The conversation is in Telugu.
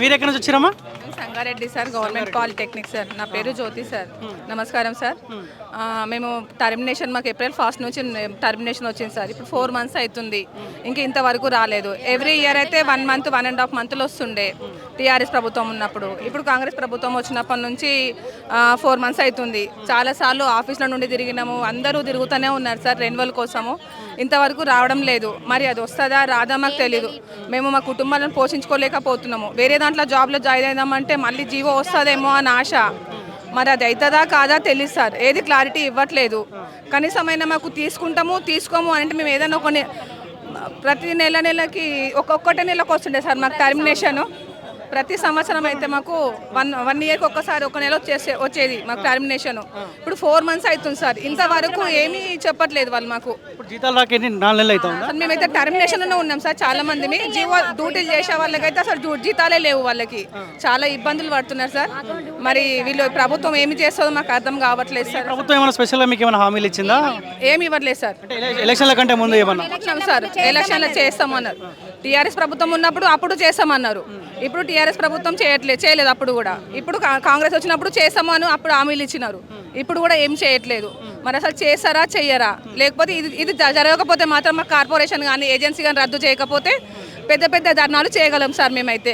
మీరు ఎక్కడి నుంచి వచ్చారమ్మా? Sangareddy sir government polytechnic sir. నా పేరు జ్యోతి సార్. నమస్కారం సార్. మేము టర్మినేషన్ మాకు ఏప్రిల్ ఫస్ట్ నుంచి టర్మినేషన్ వచ్చింది సార్. ఇప్పుడు ఫోర్ మంత్స్ అవుతుంది ఇంకా ఇంతవరకు రాలేదు. ఎవ్రీ ఇయర్ అయితే one month one and half మంత్లో వస్తుండే టీఆర్ఎస్ ప్రభుత్వం ఉన్నప్పుడు. ఇప్పుడు కాంగ్రెస్ ప్రభుత్వం వచ్చినప్పటి నుంచి ఫోర్ మంత్స్ అవుతుంది చాలాసార్లు ఆఫీస్లో నుండి తిరిగినాము. అందరూ తిరుగుతూనే ఉన్నారు సార్ రెన్యువల్ కోసము. ఇంతవరకు రావడం లేదు. మరి అది వస్తుందా రాదా మాకు తెలియదు మేము మా కుటుంబాలను పోషించుకోలేకపోతున్నాము. వేరే దాంట్లో జాబ్లో జాయిన్ అయినామంటే మళ్ళీ జీవో వస్తుందేమో అని ఆశ. మరి అది అవుతుందా కాదా తెలియదు సార్. ఏది క్లారిటీ ఇవ్వట్లేదు. కనీసమైనా మాకు తీసుకుంటాము తీసుకోము అంటే మేము ఏదైనా కొన్ని ప్రతి నెల నెలకి ఒక్కొక్కటి నెలకు వస్తుండే సార్ మాకు టర్మినేషను ప్రతి సంవత్సరం అయితే మాకు వన్ వన్ ఇయర్కి ఒక్కసారి ఒక నెల వచ్చేసే వచ్చేది మాకు టర్మినేషన్ ఇప్పుడు ఫోర్ మంత్స్ అవుతుంది సార్. ఇంతవరకు ఏమీ చెప్పట్లేదు వాళ్ళు మాకు. ఇప్పుడు జీతాలు రాక నాలుగు నెలలు అవుతా ఉందా? అసలు మేమైతే ఉన్నాం సార్ చాలా మందిని. జీవో డ్యూటీలు చేసే వాళ్ళకైతే అసలు జీతాలే లేవు వాళ్ళకి. చాలా ఇబ్బందులు పడుతున్నారు సార్. మరి వీళ్ళు ప్రభుత్వం ఏమి చేస్తుందో మాకు అర్థం కావట్లేదు సార్. ప్రభుత్వం ఏమైనా స్పెషల్గా మీకు ఏమైనా హామీలు ఇచ్చిందా? ఏమి ఇవ్వట్లేదు సార్. ఎలక్షన్ల కంటే ముందు ఏమన్నా? సార్. ఎలక్షన్లో చేస్తామన్నారు. టీఆర్ఎస్ ప్రభుత్వం ఉన్నప్పుడు అప్పుడు చేస్తామన్నారు ఇప్పుడు టీఆర్ఎస్ ప్రభుత్వం చేయట్లేదు చేయలేదు అప్పుడు కూడా. ఇప్పుడు కా- కాంగ్రెస్ వచ్చినప్పుడు చేస్తామని అప్పుడు హామీలు ఇచ్చినారు. ఇప్పుడు కూడా ఏం చేయట్లేదు. మరి అసలు చేస్తారా చెయ్యరా? లేకపోతే ఇది ఇది జ- జరగకపోతే మాత్రం మా కార్పొరేషన్ కానీ ఏజెన్సీ కానీ రద్దు చేయకపోతే పెద్ద పెద్ద ధర్నాలు చేయగలం సార్ మేమైతే.